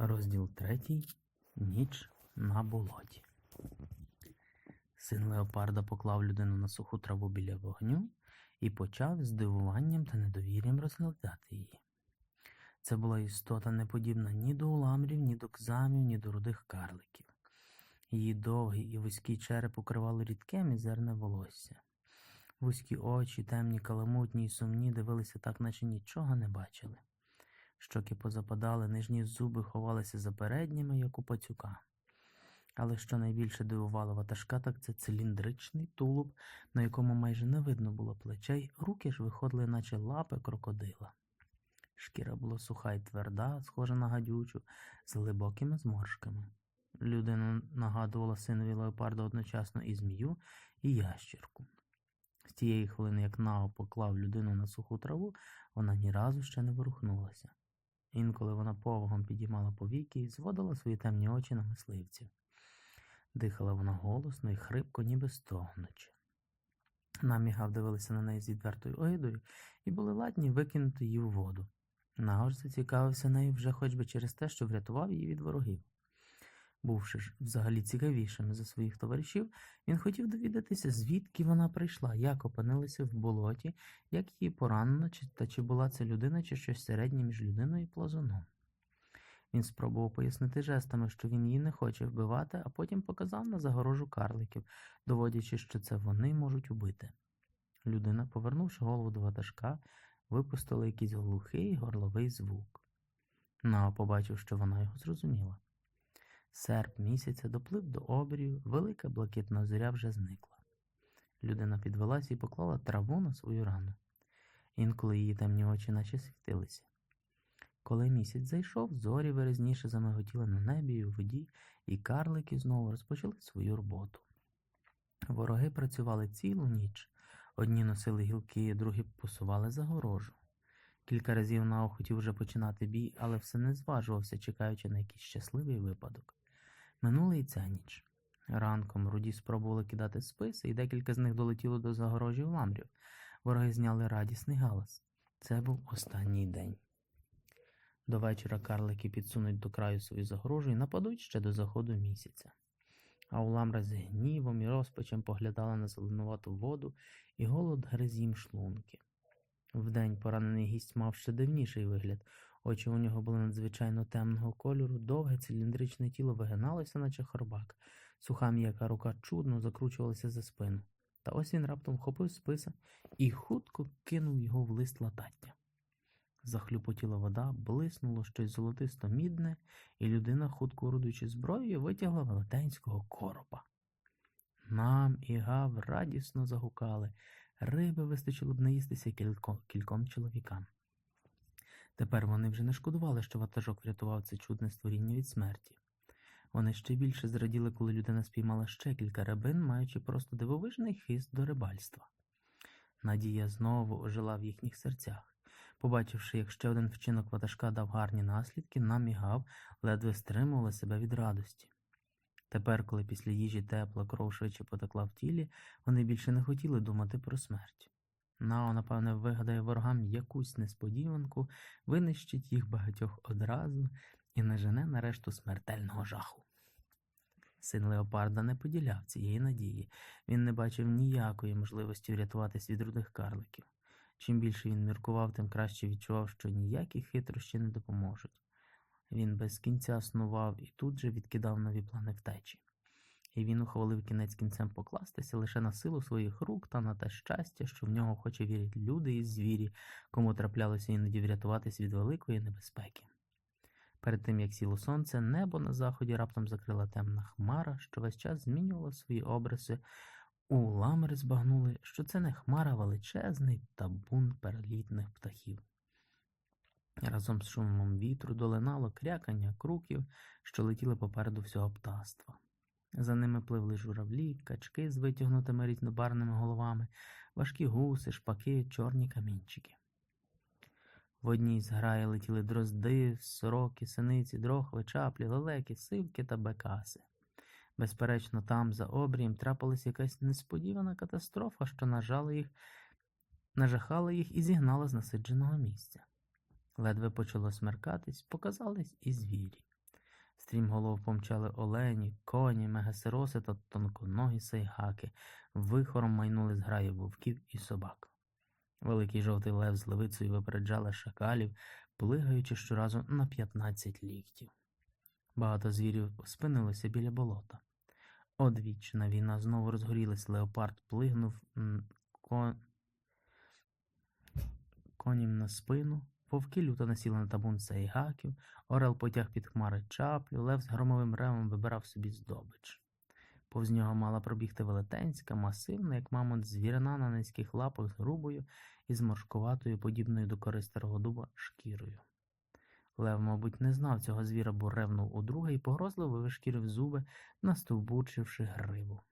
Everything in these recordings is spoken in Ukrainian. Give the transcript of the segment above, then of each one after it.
Розділ третій. Ніч на болоті. Син Леопарда поклав людину на суху траву біля вогню і почав з дивуванням та недовір'ям розглядати її. Це була істота не подібна ні до уламрів, ні до кзамів, ні до рудих карликів. Її довгий і вузький череп укривало рідке мізерне волосся. Вузькі очі, темні, каламутні й сумні, дивилися так, наче нічого не бачили. Щоки позападали, нижні зуби ховалися за передніми, як у пацюка. Але що найбільше дивувало ватажка, так це циліндричний тулуб, на якому майже не видно було плечей, руки ж виходили, наче лапи крокодила. Шкіра була суха й тверда, схожа на гадючу, з глибокими зморшками. Людина нагадувала синові леопарда одночасно і змію, і ящірку. З тієї хвилини, як Нао поклав людину на суху траву, вона ні разу ще не ворухнулася. Інколи вона повагом підіймала повіки і зводила свої темні очі на мисливців. Дихала вона голосно і хрипко, ніби стогнучи. Намігав дивилися на неї з відвертою огидою і були ладні викинути її у воду. Нагор зацікавився нею вже хоч би через те, що врятував її від ворогів. Бувши ж взагалі цікавішим за своїх товаришів, він хотів довідатися, звідки вона прийшла, як опинилася в болоті, як її поранено, чи, та чи була це людина, чи щось середнє між людиною і плазуном. Він спробував пояснити жестами, що він її не хоче вбивати, а потім показав на загорожу карликів, доводячи, що це вони можуть убити. Людина, повернувши голову до ватажка, випустила якийсь глухий горловий звук. Нао побачив, що вона його зрозуміла. Серп місяця доплив до обрію, велика блакитна зоря вже зникла. Людина підвелася і поклала траву на свою рану. Інколи її темні очі наче світилися. Коли місяць зайшов, зорі виразніше замиготіли на небі і у воді, і карлики знову розпочали свою роботу. Вороги працювали цілу ніч. Одні носили гілки, другі посували загорожу. Кілька разів Нао хотів вже починати бій, але все не зважувався, чекаючи на якийсь щасливий випадок. Минула і ця ніч. Ранком руді спробували кидати списи, і декілька з них долетіло до загорожі в ламрів. Вороги зняли радісний галас. Це був останній день. До вечора карлики підсунуть до краю свою загорожу і нападуть ще до заходу місяця. А уламра з гнівом і розпачем поглядала на зеленувату воду, і голод гриз їм шлунки. Вдень поранений гість мав ще дивніший вигляд. Очі у нього були надзвичайно темного кольору, довге циліндричне тіло вигиналося, наче хорбак, суха м'яка рука чудно закручувалася за спину. Та ось він раптом хопив списа і хутко кинув його в лист латаття. Захлюпотіла вода, блиснуло щось золотисто мідне, і людина, хутко орудуючи зброєю, витягла велетенського коропа. Нам і гав радісно загукали. Риби вистачило б наїстися кілько, кільком чоловікам. Тепер вони вже не шкодували, що ватажок врятував це чудне створіння від смерті. Вони ще більше зраділи, коли людина спіймала ще кілька рибин, маючи просто дивовижний хист до рибальства. Надія знову ожила в їхніх серцях. Побачивши, як ще один вчинок ватажка дав гарні наслідки, намігав, ледве стримувала себе від радості. Тепер, коли після їжі тепла кров швидше потекла в тілі, вони більше не хотіли думати про смерть. Нао, напевне, вигадає ворогам якусь несподіванку, винищить їх багатьох одразу і нажене нарешту смертельного жаху. Син Леопарда не поділяв цієї надії, він не бачив ніякої можливості врятуватись від рудих карликів. Чим більше він міркував, тим краще відчував, що ніякі хитрощі не допоможуть. Він без кінця снував і тут же відкидав нові плани втечі. І він ухвалив кінець кінцем покластися лише на силу своїх рук та на те щастя, що в нього хоче вірити люди і звірі, кому траплялося іноді врятуватись від великої небезпеки. Перед тим, як сіло сонце, небо на заході раптом закрила темна хмара, що весь час змінювала свої обриси. У ламери збагнули, що це не хмара, величезний табун перелітних птахів. Разом з шумом вітру долинало крякання круків, що летіли попереду всього птаства. За ними пливли журавлі, качки з витягнутими різнобарними головами, важкі гуси, шпаки, чорні камінчики. В одній з граї летіли дрозди, сороки, синиці, дрохви, чаплі, лелеки, сивки та бекаси. Безперечно, там, за обрієм, трапилась якась несподівана катастрофа, що нажала їх, нажахала їх і зігнала з насидженого місця. Ледве почало смеркатись, показались і звірі. Стрімголов помчали олені, коні, мегасироси та тонконогі сайгаки, вихором майнули з граї вовків і собак. Великий жовтий лев з левицею випереджали шакалів, плигаючи щоразу на 15 ліктів. Багато звірів спинилося біля болота. Одвічна війна знову розгорілась, леопард плигнув м, ко... конім на спину, вовки люто насіли на табун сайгаків, орел потяг під хмари чаплю, лев з громовим ревом вибирав собі здобич. Повз нього мала пробігти велетенська, масивна, як мамонт, звірина на низьких лапах з грубою і зморшкуватою, подібною до кори старого дуба, шкірою. Лев, мабуть, не знав цього звіра, бо ревнув удруге і погрозливо вишкірив зуби, настовбучивши гриву.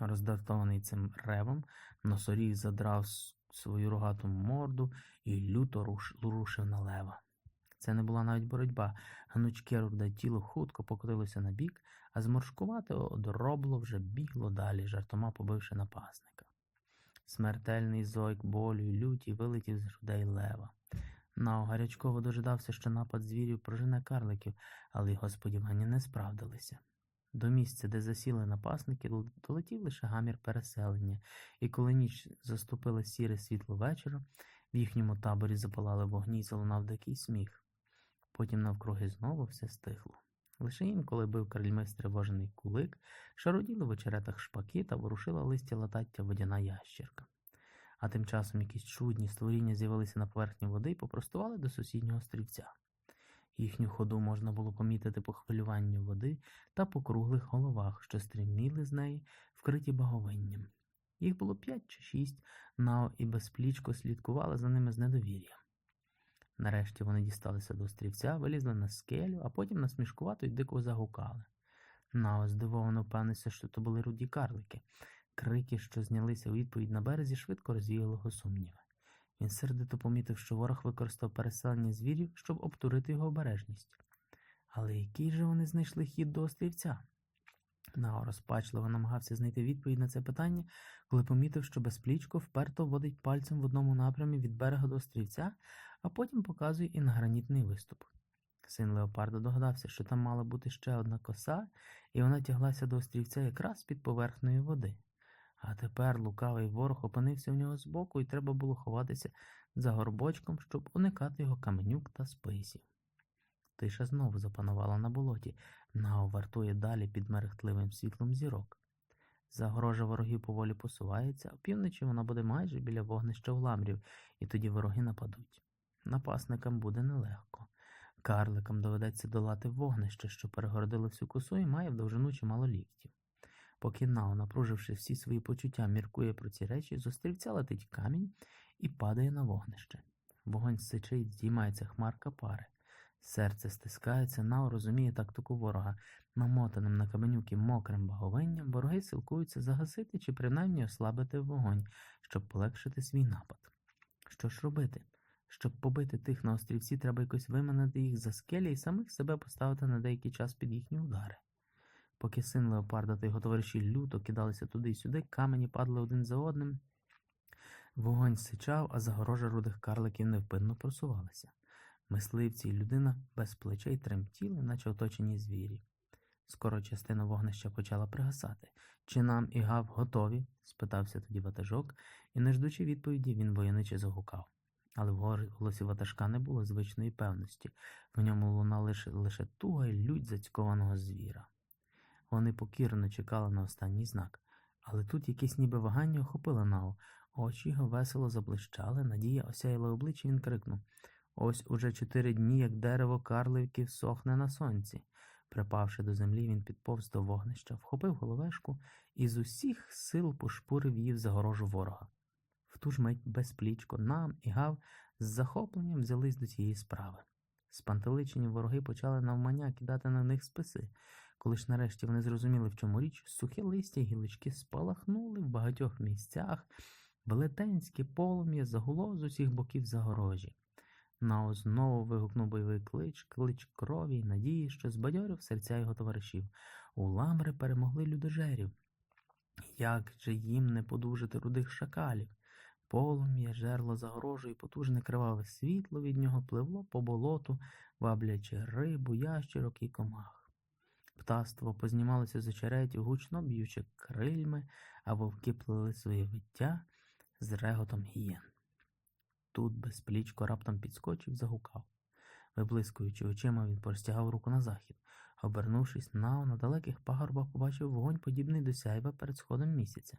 Роздратований цим ревом, носоріг задрав свою рогату морду і люто руш- рушив на лева. Це не була навіть боротьба. Гнучке руде тіло хутко покотилося на бік, а зморшкувате одробло вже бігло далі, жартома побивши напасника. Смертельний зойк болю й люті вилетів з грудей лева. Нао гарячково дожидався, що напад звірів прожене карликів, але його сподівання не справдилися. До місця, де засіли напасники, долетів лише гамір переселення, і коли ніч заступила сіре світло вечора, в їхньому таборі запалали вогні й залунав дикий сміх. Потім навкруги знову все стихло. Лише інколи бив крильми стривожений кулик, шароділи в очеретах шпаки та ворушила листя латаття водяна ящірка. А тим часом якісь чудні створіння з'явилися на поверхні води і попростували до сусіднього стрільця. Їхню ходу можна було помітити по хвилюванню води та по круглих головах, що стріміли з неї, вкриті баговинням. Їх було п'ять чи шість, Нао і безплічко слідкували за ними з недовір'ям. Нарешті вони дісталися до острівця, вилізли на скелю, а потім насмішкувато й дико загукали. Нао здивовано впевнився, що то були руді карлики. Крики, що знялися у відповідь на березі, швидко розвіяли його сумніви. Він сердито помітив, що ворог використав переселення звірів, щоб обтурити його обережність. Але який же вони знайшли хід до острівця? Нао розпачливо намагався знайти відповідь на це питання, коли помітив, що безплічко вперто водить пальцем в одному напрямі від берега до острівця, а потім показує і на гранітний виступ. Син Леопарда догадався, що там мала бути ще одна коса, і вона тяглася до острівця якраз під поверхнею води. А тепер лукавий ворог опинився в нього збоку, і треба було ховатися за горбочком, щоб уникати його каменюк та списів. Тиша знову запанувала на болоті, Нао вартує далі під мерехтливим світлом зірок. Загорожа ворогів поволі посувається, а півночі вона буде майже біля вогнища вламрів, і тоді вороги нападуть. Напасникам буде нелегко. Карликам доведеться долати вогнище, що перегородило всю косу і має в довжину чимало ліктів. Поки Нао, напруживши всі свої почуття, міркує про ці речі, з острівця летить камінь і падає на вогнище. Вогонь сичить, здіймається хмарка пари. Серце стискається, Нао розуміє тактику ворога. Намотаним на каменюки мокрим баговинням вороги силкуються загасити чи принаймні ослабити вогонь, щоб полегшити свій напад. Що ж робити? Щоб побити тих на острівці, треба якось виманити їх за скелі і самих себе поставити на деякий час під їхні удари. Поки син Леопарда та його товариші люто кидалися туди й сюди, камені падали один за одним. Вогонь сичав, а загорожа рудих карликів невпинно просувалася. Мисливці і людина без плечей тремтіли, наче оточені звірі. Скоро частина вогнища почала пригасати. Чи нам і гав готові? спитався тоді ватажок, і, не ждучи відповіді, він воєниче загукав. Але в голосі ватажка не було звичної певності, в ньому лунала лише, лише туга й лють зацькованого звіра. Вони покірно чекали на останній знак, але тут якесь ніби вагання охопило Нао. Очі його весело заблищали, надія осяяла обличчя, він крикнув Ось уже чотири дні, як дерево карликів сохне на сонці. Припавши до землі, він підповз до вогнища, вхопив головешку і з усіх сил пошпурив її в загорожу ворога. В ту ж мить безплічко нам і гав з захопленням взялись до цієї справи. Спантеличені вороги почали навмання кидати на них списи. Коли ж нарешті вони зрозуміли, в чому річ, сухе листя й гілочки спалахнули в багатьох місцях, велетенське полум'я загуло з усіх боків загорожі. Нао знову вигукнув бойовий клич, клич крові й надії, що збадьорив серця його товаришів. Уламри перемогли людожерів. Як же їм не подужати рудих шакалів? полум'я, жерло загорожує, потужне криваве світло від нього пливло по болоту, ваблячи рибу, ящерок і комах. Птаство познімалося з очереті, гучно б'ючи крильми, а вовки плели своє виття з реготом гієн. Тут безплічко раптом підскочив, загукав. Виблискуючи очима, він простягав руку на захід. Обернувшись нав на далеких пагорбах, побачив вогонь, подібний до сяйва перед сходом місяця.